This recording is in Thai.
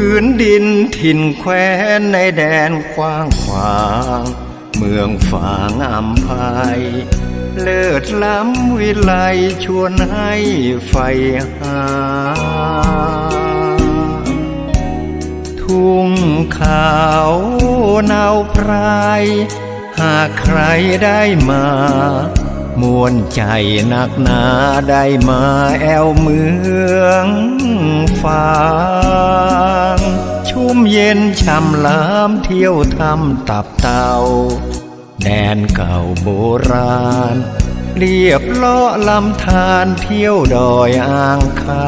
พื้นดินถิ่นแคว้นในแดนกว้างขวาง เมืองฝางอัมพายเลิศล้ำวิไลชวนให้ไฟหา ทุ่งขาวเนาพราย หากใครได้มามวนใจหนักหนาได้มาแอวเมืองฟาง มเย็นช่ำล้ำเที่ยวทำตับเตาแดนเก่าโบราณ เรียบเลาะลำธารเที่ยวดอยอ่างคา